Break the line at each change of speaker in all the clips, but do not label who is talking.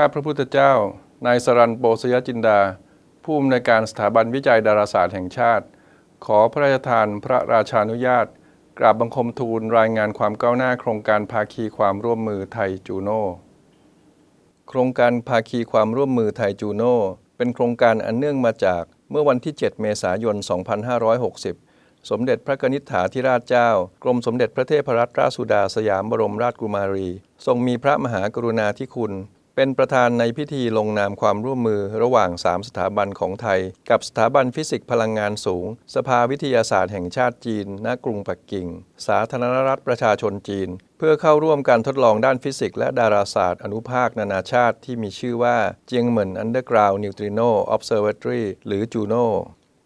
ข้าพระพุทธเจ้า นายสรันโปสยจินดา ผู้อำนวยการสถาบันวิจัยดาราศาสตร์แห่งชาติ ขอพระราชทานพระราชานุญาต กราบบังคมทูลรายงานความก้าวหน้าโครงการภาคีความร่วมมือไทยจูโน่โครงการภาคีความร่วมมือไทยจูโน่เป็นโครงการอันเนื่องมาจากเมื่อวันที่ 7 เมษายน 2560 สมเด็จพระกนิษฐาธิราชเจ้า กรมสมเด็จพระเทพรัตนราชสุดาสยามบรมราชกุมารี ทรงมีพระมหากรุณาธิคุณ เป็นประธานในพิธีลงนามความร่วมมือระหว่าง 3 สถาบันของไทย กับสถาบันฟิสิกส์พลังงานสูง สภาวิทยาศาสตร์แห่งชาติจีน ณ กรุงปักกิ่ง สาธารณรัฐประชาชนจีน เพื่อเข้าร่วมการทดลองด้านฟิสิกส์และดาราศาสตร์ อนุภาคนานาชาติที่มีชื่อว่าเจียงเหมินอันเดอร์กราวนิวตริโนออฟเซอร์เวทรีหรือจูโน่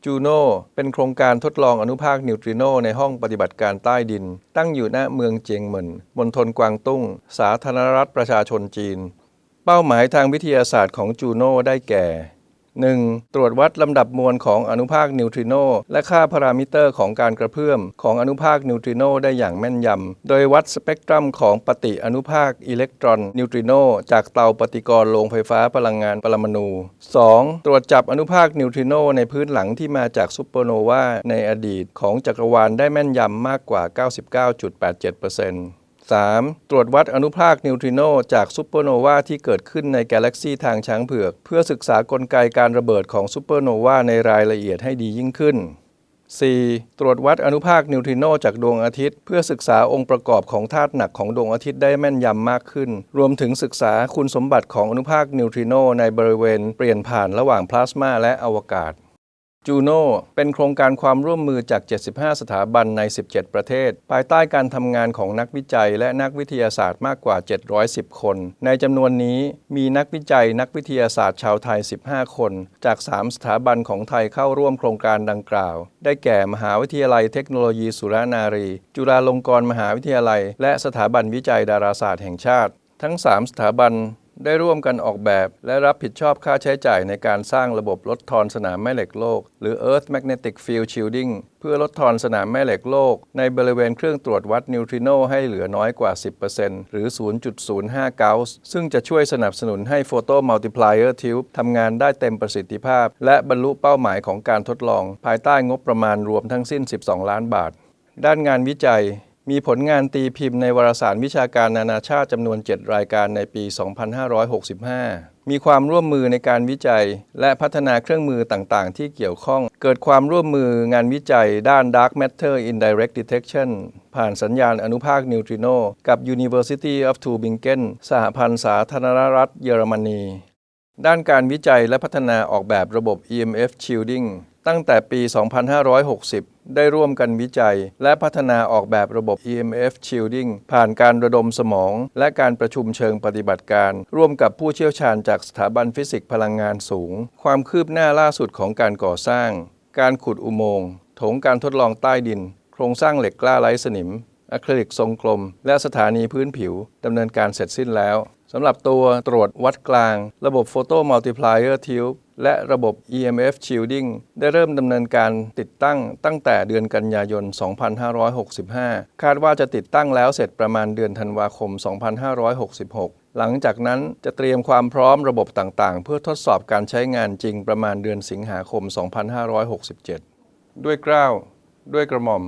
จูโน่เป็นโครงการทดลองอนุภาคนิวตริโนในห้องปฏิบัติการใต้ดิน ตั้งอยู่ณเมืองเจียงเหมินมณฑลกวางตุ้ง สาธารณรัฐประชาชนจีน เป้าหมายทางวิทยาศาสตร์ของจูโน่ได้แก่ 1. ตรวจวัดลำดับมวลของอนุภาคนิวตริโนและค่าพารามิเตอร์ของการกระเพื่อมของอนุภาคนิวตริโนได้อย่างแม่นยำ โดยวัดสเปกตรัมของปฏิอนุภาคอิเล็กตรอนนิวตริโนจากเตาปฏิกรณ์โรงไฟฟ้าพลังงานปรมาณู 2. ตรวจจับอนุภาคนิวตริโนในพื้นหลังที่มาจากซูเปอร์โนวาในอดีตของจักรวาลได้แม่นยำมากกว่า 99.87% 3. ตรวจวัดอนุภาคนิวตริโนจากซูเปอร์โนวาที่เกิดขึ้นในกาแล็กซีทางช้างเผือก เพื่อศึกษากลไกการระเบิดของซูเปอร์โนวาในรายละเอียดให้ดียิ่งขึ้น 4. ตรวจวัดอนุภาคนิวตริโนจากดวงอาทิตย์ เพื่อศึกษาองค์ประกอบของธาตุหนักของดวงอาทิตย์ได้แม่นยำมากขึ้น รวมถึงศึกษาคุณสมบัติของอนุภาคนิวตริโนในบริเวณเปลี่ยนผ่านระหว่างพลาสมาและอวกาศ จูโน่เป็นโครงการความร่วมมือจาก 75 สถาบันใน 17 ประเทศ ภายใต้การทำงานของนักวิจัยและนักวิทยาศาสตร์มากกว่า 710 คน ในจำนวนนี้มีนักวิจัยนักวิทยาศาสตร์ชาวไทย 15 คน จาก 3 สถาบันของไทยเข้าร่วมโครงการดังกล่าว ได้แก่มหาวิทยาลัยเทคโนโลยีสุรานารี จุฬาลงกรณ์มหาวิทยาลัย และสถาบันวิจัยดาราศาสตร์แห่งชาติ ทั้ง 3 สถาบัน ได้ร่วมกันออกแบบ และรับผิดชอบค่าใช้จ่ายในการสร้างระบบลดทอนสนามแม่เหล็กโลก หรือ Earth Magnetic Field Shielding เพื่อลดทอนสนามแม่เหล็กโลก ในบริเวณเครื่องตรวจวัดนิวทริโนให้เหลือน้อยกว่า 10%หรือ 0.05 เกาส์ซึ่งจะช่วยสนับสนุนให้ Photo Multiplier Tube ทำงานได้เต็มประสิทธิภาพ และบรรลุเป้าหมายของการทดลอง ภายใต้งบประมาณรวมทั้งสิ้น 12 ล้านบาท ด้านงานวิจัย มีผลงานตีพิมพ์ในวารสารวิชาการนานาชาติจำนวน 7 รายการในปี 2565 มีความร่วมมือในการวิจัย และพัฒนาเครื่องมือต่างๆ ที่เกี่ยวข้อง เกิดความร่วมมืองานวิจัยด้าน Dark Matter Indirect Detection ผ่านสัญญาณอนุภาคนิวตริโนกับ University of Tübingen สหพันธ์สาธารณรัฐเยอรมนี ด้านการวิจัยและพัฒนาออกแบบระบบ EMF Shielding ตั้งแต่ปี 2560 ได้ร่วมกันวิจัย และพัฒนาออกแบบระบบ EMF Shielding ผ่านการระดมสมอง และการประชุมเชิงปฏิบัติการ ร่วมกับผู้เชี่ยวชาญจากสถาบันฟิสิกส์พลังงานสูง ความคืบหน้าล่าสุดของการก่อสร้าง การขุดอุโมงค์ถงการทดลองใต้ดิน โครงสร้างเหล็กกล้าไร้สนิมอะคริลิกทรงกลม และสถานีพื้นผิวดำเนินการเสร็จสิ้นแล้วสำหรับตัวตรวจวัดกลาง ระบบ Photo Multiplier Tube และระบบ EMF Shielding ได้เริ่มดำเนินการติดตั้งตั้งแต่เดือนกันยายน 2565 คาดว่าจะติดตั้งแล้วเสร็จประมาณเดือนธันวาคม 2566หลังจากนั้นจะเตรียมความพร้อมระบบต่างๆ เพื่อทดสอบการใช้งานจริงประมาณเดือนสิงหาคม 2567 ด้วยกล้าว ด้วยกระหม่อม